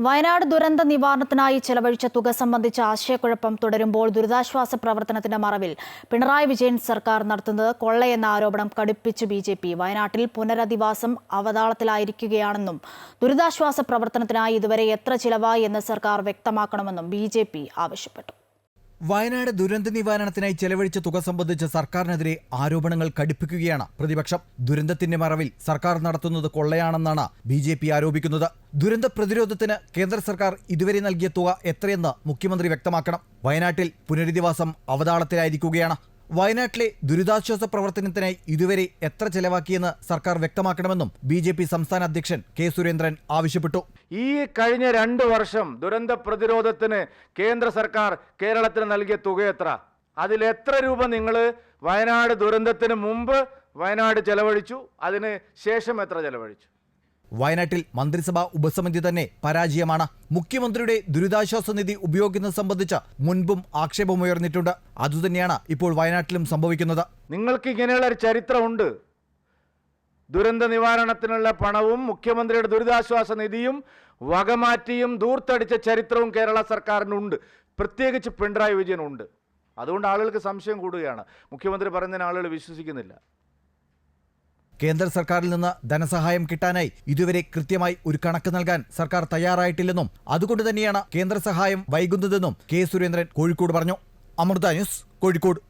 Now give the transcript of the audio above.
വയനാട് ദുരന്ത നിവാരണത്തിനായി ചെലവഴിച്ച തുക സംബന്ധിച്ച ആശയക്കുഴപ്പം തുടരുമ്പോൾ ദുരിതാശ്വാസ പ്രവർത്തനത്തിന്റെ മറവിൽ പിണറായി വിജയൻ സർക്കാർ നടത്തുന്നത് കൊള്ളയെന്ന ആരോപണം കടുപ്പിച്ചു ബി ജെ പി. വയനാട്ടിൽ പുനരധിവാസം അവതാളത്തിലായിരിക്കുകയാണെന്നും ദുരിതാശ്വാസ പ്രവർത്തനത്തിനായി ഇതുവരെ എത്ര ചിലവായി എന്ന് സർക്കാർ വ്യക്തമാക്കണമെന്നും ബി ആവശ്യപ്പെട്ടു. വയനാട് ദുരന്ത നിവാരണത്തിനായി ചെലവഴിച്ച തുക സംബന്ധിച്ച സർക്കാരിനെതിരെ ആരോപണങ്ങൾ കടുപ്പിക്കുകയാണ് പ്രതിപക്ഷം. ദുരന്തത്തിന്റെ മറവിൽ സർക്കാർ നടത്തുന്നത് കൊള്ളയാണെന്നാണ് ബി ജെ പി ആരോപിക്കുന്നത്. ദുരന്ത പ്രതിരോധത്തിന് കേന്ദ്ര സർക്കാർ ഇതുവരെ നൽകിയ തുക എത്രയെന്ന് മുഖ്യമന്ത്രി വ്യക്തമാക്കണം. വയനാട്ടിൽ പുനരധിവാസം അവതാളത്തിലായിരിക്കുകയാണ്. വയനാട്ടിലെ ദുരിതാശ്വാസ പ്രവർത്തനത്തിനായി ഇതുവരെ എത്ര ചെലവാക്കിയെന്ന് സർക്കാർ വ്യക്തമാക്കണമെന്നും ബി ജെ പി സംസ്ഥാന അധ്യക്ഷൻ കെ സുരേന്ദ്രൻ ആവശ്യപ്പെട്ടു. ഈ കഴിഞ്ഞ രണ്ട് വർഷം ദുരന്ത പ്രതിരോധത്തിന് കേന്ദ്ര സർക്കാർ കേരളത്തിന് നൽകിയ തുക എത്ര? അതിൽ എത്ര രൂപ നിങ്ങൾ വയനാട് ദുരന്തത്തിന് മുമ്പ് വയനാട് ചെലവഴിച്ചു? അതിന് ശേഷം എത്ര ചെലവഴിച്ചു? വയനാട്ടിൽ മന്ത്രിസഭാ ഉപസമിതി തന്നെ പരാജയമാണ്. മുഖ്യമന്ത്രിയുടെ ദുരിതാശ്വാസ നിധി ഉപയോഗിക്കുന്നത് സംബന്ധിച്ച് മുൻപും ആക്ഷേപമുയർന്നിട്ടുണ്ട് അതുതന്നെയാണ് ഇപ്പോൾ വയനാട്ടിലും സംഭവിക്കുന്നത്. നിങ്ങൾക്ക് ഇങ്ങനെയുള്ള ഒരു ചരിത്രമുണ്ട്. ദുരന്ത നിവാരണത്തിനുള്ള പണവും മുഖ്യമന്ത്രിയുടെ ദുരിതാശ്വാസ നിധിയും വകമാറ്റിയും ദൂർത്തടിച്ച ചരിത്രവും കേരള സർക്കാരിനുണ്ട്. പ്രത്യേകിച്ച് പിണറായി വിജയനുണ്ട്. അതുകൊണ്ട് ആളുകൾക്ക് സംശയം കൂടുകയാണ്. മുഖ്യമന്ത്രി പറയുന്നതിന് ആളുകൾ വിശ്വസിക്കുന്നില്ല. കേന്ദ്ര സർക്കാരിൽ നിന്ന് ധനസഹായം കിട്ടാനായി ഇതുവരെ കൃത്യമായി ഒരു കണക്ക് നൽകാൻ സർക്കാർ തയ്യാറായിട്ടില്ലെന്നും അതുകൊണ്ട് തന്നെയാണ് കേന്ദ്ര സഹായം വൈകുന്നതെന്നും കെ സുരേന്ദ്രൻ കോഴിക്കോട് പറഞ്ഞു. അമൃത ന്യൂസ് കോഴിക്കോട്.